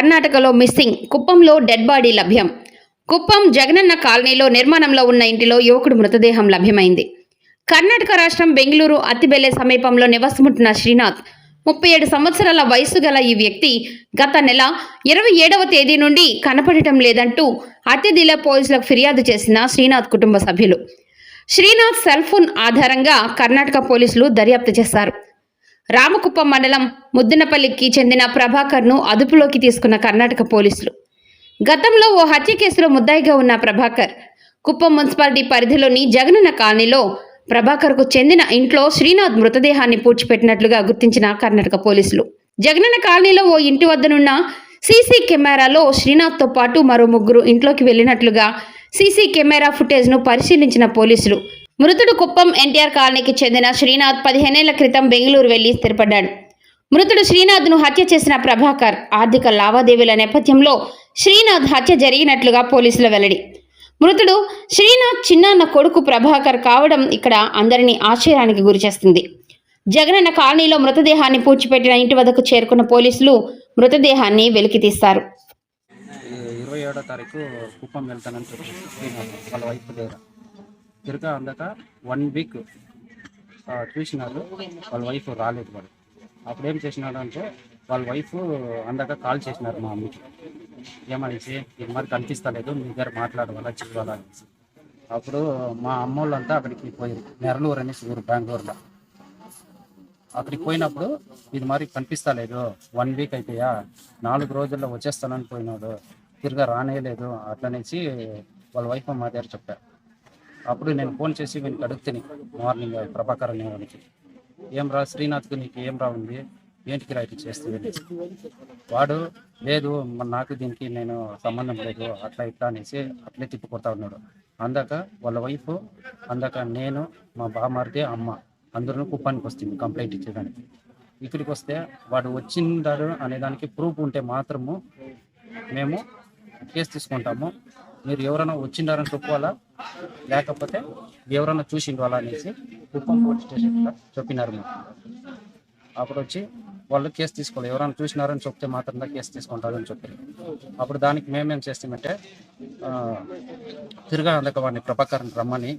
కర్ణాటకలో మిస్సింగ్ కుప్పంలో dead body లభ్యం. కుప్పం జగనన్న కాలనీలో నిర్మాణంలో ఉన్న ఇంటిలో యువకుడు మృతదేహం లభ్యమైంది. కర్ణాటక రాష్ట్రం బెంగళూరు అత్తిబెల్లె సమీపంలో నివసముంటున్న శ్రీనాథ్ ముప్పై ఏడు సంవత్సరాల వయసు గల ఈ వ్యక్తి గత నెల ఇరవై ఏడవ తేదీ నుండి కనపడటం లేదంటూ అతిథిల పోలీసులకు ఫిర్యాదు చేసిన శ్రీనాథ్ కుటుంబ సభ్యులు. శ్రీనాథ్ సెల్ ఫోన్ ఆధారంగా కర్ణాటక పోలీసులు దర్యాప్తు చేశారు. రామకుప్పం మండలం ముద్దినపల్లికి చెందిన ప్రభాకర్ను అదుపులోకి తీసుకున్న కర్ణాటక పోలీసులు. గతంలో ఓ హత్య కేసులో ముద్దాయిగా ఉన్న ప్రభాకర్ కుప్పం మున్సిపాలిటీ పరిధిలోని జగనన్న కాలనీలో ప్రభాకర్కు చెందిన ఇంట్లో శ్రీనాథ్ మృతదేహాన్ని పూడ్చిపెట్టినట్లుగా గుర్తించిన కర్ణాటక పోలీసులు. జగనన్న కాలనీలో ఓ ఇంటి వద్దనున్న సీసీ కెమెరాలో శ్రీనాథ్తో పాటు మరో ముగ్గురు ఇంట్లోకి వెళ్ళినట్లుగా సీసీ కెమెరా ఫుటేజ్ను పరిశీలించిన పోలీసులు మృతుడు కుప్పం ఎన్టీఆర్ కాలనీకి చెందిన శ్రీనాథ్ పదిహేనేళ్ళ క్రితం బెంగళూరు వెళ్ళి స్థిరపడ్డాడు. మృతుడు శ్రీనాథ్ను హత్య చేసిన ప్రభాకర్ ఆర్థిక లావాదేవీల నేపథ్యంలో శ్రీనాథ్ హత్య జరిగినట్లుగా పోలీసుల వెల్లడి. మృతుడు శ్రీనాథ్ చిన్నాన్న కొడుకు ప్రభాకర్ కావడం ఇక్కడ అందరినీ ఆశ్చర్యానికి గురిచేస్తుంది జగనన్న కాలనీలో మృతదేహాన్ని పూడ్చిపెట్టిన ఇంటి వద్దకు చేరుకున్న పోలీసులు మృతదేహాన్ని వెలికితీస్తారు ఇరవై ఏడో తారీఖు కుప్పం వెళ్తానని చెప్పి వాళ్ళ వైఫ్ దగ్గర తిరగా అందాక వన్ వీక్ చూసినారు. వాళ్ళ వైఫ్ రాలేదు వాడు అప్పుడు ఏం చేసినాడు అంటే వాళ్ళ వైఫ్ అందాక కాల్ చేసినారు మా అమ్మకి ఏమనేసి ఇది మరి కనిపిస్తలేదు మీ దగ్గర మాట్లాడవాలా చూడాలా అనేసి. అప్పుడు మా అమ్మ వాళ్ళంతా అక్కడికి పోయారు. నెరలూరు అనేసి ఊరు బెంగళూరులో. అక్కడికి పోయినప్పుడు ఇది మరి కనిపిస్తలేదు వన్ వీక్ అయిపోయా నాలుగు రోజుల్లో వచ్చేస్తానని పోయినాడు తిరిగా రానేయలేదు అట్లనేసి వాళ్ళ వైఫ్ మా దగ్గర చెప్పారు అప్పుడు నేను ఫోన్ చేసి వీనికి అడుగుతాను మార్నింగ్ ప్రభాకర్ అనేవానికి ఏం రా శ్రీనాథ్కి నీకు ఏం రా ఉంది? ఏంటికి రా ఇట్లా చేస్తుంది? వాడు లేదు నాకు దీనికి నేను సంబంధం లేదు అట్లా ఇట్లా అనేసి అట్లే తిప్పికొడతా ఉన్నాడు. అందాక వాళ్ళ వైఫ్ అందాక నేను మా బామారిది అమ్మ అందరూ కుప్పానికి వస్తుంది కంప్లైంట్ ఇచ్చేదానికి. ఇక్కడికి వస్తే వాడు వచ్చిందాడు అనేదానికి ప్రూఫ్ ఉంటే మాత్రము మేము కేసు తీసుకుంటాము. మీరు ఎవరైనా వచ్చిండారని చెప్పుకోవాలా? లేకపోతే ఎవరైనా చూసిండాలా అనేసి కుప్పం పోలీస్ స్టేషన్లో చెప్పినారు మాకు అప్పుడు వచ్చి వాళ్ళు కేసు తీసుకోవాలి. ఎవరైనా చూసినారని చెప్తే మాత్రం కేసు తీసుకుంటారని చెప్పారు. అప్పుడు దానికి మేమేం చేస్తామంటే ఆ, తిరగా అందక వాడిని ప్రభాకర్ని రమ్మని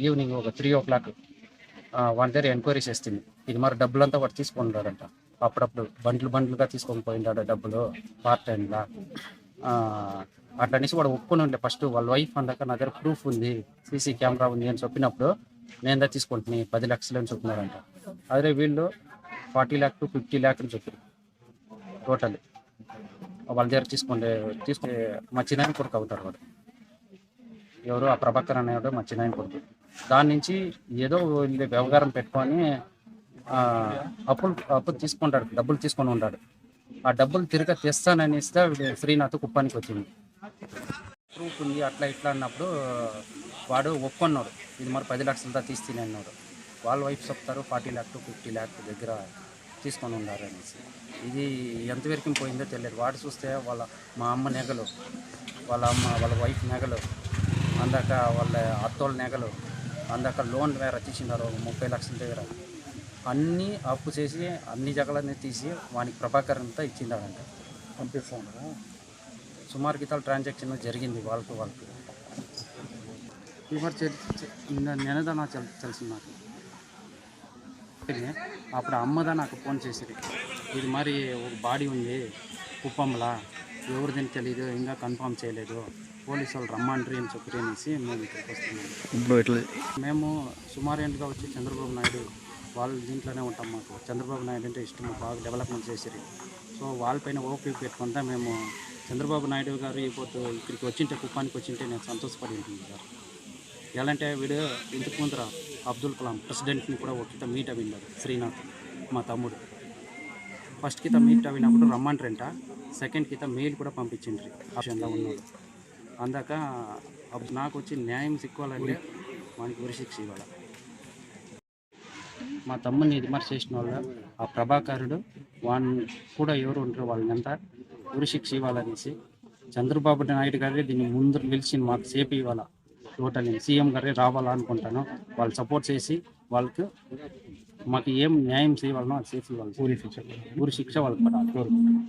ఈవినింగ్ ఒక త్రీ ఓ క్లాక్ వాడి దగ్గర ఎంక్వైరీ చేస్తుంది ఇది మరి డబ్బులంతా వాడు తీసుకుంటాడంట అప్పుడప్పుడు బండ్లు బండ్లుగా తీసుకొని పోయిండాడు డబ్బులు పార్ట్ టైంలా అట్లా అనేసి వాడు ఒప్పుకొని ఉండే. ఫస్ట్ వాళ్ళ వైఫ్ అందాక నా దగ్గర ప్రూఫ్ ఉంది సీసీ కెమెరా ఉంది అని చెప్పినప్పుడు నేను దా తీసుకుంటుని పది లక్షలు అని చెప్పినారంట. అదే వీళ్ళు forty lakh to fifty lakh అని చెప్పారు. టోటల్. వాళ్ళ దగ్గర తీసుకుంటే తీసుకుంటే మా కొడుకు అవుతారు వాడు. ఎవరు ఆ ప్రభాకర్ అనేవాడు మా కొడుకు. దాని నుంచి ఏదో వీళ్ళు వ్యవహారం పెట్టుకొని అప్పులు అప్పులు తీసుకుంటాడు డబ్బులు తీసుకొని ఉంటాడు ఆ డబ్బులు తిరగ తెస్తానని ఇస్తే వీడు శ్రీనాథ్ కుప్పానికి వచ్చింది. ప్రూఫ్ ఉంది అట్లా ఇట్లా అన్నప్పుడు వాడు ఒప్పుకున్నాడు. ఇది మరి పది లక్షలతో తీస్తేనే అన్నాడు. వాళ్ళ వైఫ్ చెప్తారు forty lakh to fifty lakh దగ్గర తీసుకొని ఉన్నారు అనేసి. ఇది ఎంతవరకు పోయిందో తెలియదు. వాడు చూస్తే వాళ్ళ మా అమ్మ నెగలు వాళ్ళ అమ్మ వాళ్ళ వైఫ్ నెగలు అందాక వాళ్ళ అత్తోళ్ళ నెగలు అందాక లోన్ వేరే తీసినారు ముప్పై లక్షల దగ్గర. అన్నీ అప్పు చేసి అన్ని జగలన్నీ తీసి వానికి ప్రభాకరంతో ఇచ్చిందాడంట పంపిస్తాను సుమారు గీతాల ట్రాన్సాక్షన్ జరిగింది వాళ్ళకు వాళ్ళకి. ఇవర్ నెనదా నాకు తెల్- తెలిసింది? నాకు అప్పుడు అమ్మదా నాకు ఫోన్ చేసిరి ఇది మరి ఒక బాడీ ఉంది కుప్పంలా. ఎవరిదని తెలియదు ఇంకా కన్ఫర్మ్ చేయలేదు. పోలీసు వాళ్ళు రమ్మండ్రి అని చెప్పి అనేసి మేము ఇక్కడికి వస్తున్నాము మేము సుమారు ఏంటిగా వచ్చి చంద్రబాబు నాయుడు వాళ్ళ దీంట్లోనే ఉంటాం మాకు. చంద్రబాబు నాయుడు అంటే ఇష్టం బాగా డెవలప్మెంట్ చేసిరి సో వాళ్ళపైన ఓపీ పెట్టుకుంటా మేము చంద్రబాబు నాయుడు గారు ఇప్పుడు ఇక్కడికి వచ్చింటే కుప్పానికి వచ్చింటే నేను సంతోషపడి ఉంటుంది సార్. ఎలాంటే వీడు ఇంతకు ముందర అబ్దుల్ కలాం ప్రెసిడెంట్ని కూడా ఒక మీట్ అవిన్నాడు శ్రీనాథ్ మా తమ్ముడు. ఫస్ట్ కిత మీట్ అవినప్పుడు రమ్మంటారంట సెకండ్ కిత మెయిల్ కూడా పంపించిండ్రి. ఆప్షన్లో ఉన్నాడు అందాక అప్పుడు నాకు వచ్చి న్యాయం సిక్కోవాలంటే వానికి ఉరిశిక్ష ఇవ్వాలి? మా తమ్ముని విమర్శ చేసిన వాళ్ళు ఆ ప్రభాకరుడు వాడిని కూడా ఎవరు ఉంటారు వాళ్ళని అంతా ఉరిశిక్ష ఇవ్వాలనేసి చంద్రబాబు నాయుడు గారే దీన్ని ముందు నిలిచి మాకు సేపు ఇవ్వాలా? టోటల్ సీఎం గారే రావాలా అనుకుంటాను. వాళ్ళు సపోర్ట్ చేసి వాళ్ళకు మాకు ఏం న్యాయం చేయాలనో అది చేసి వాళ్ళు ఊరి శిక్ష. ఊరి శిక్ష వాళ్ళకి పడాలి. కోరుకుంటున్నాను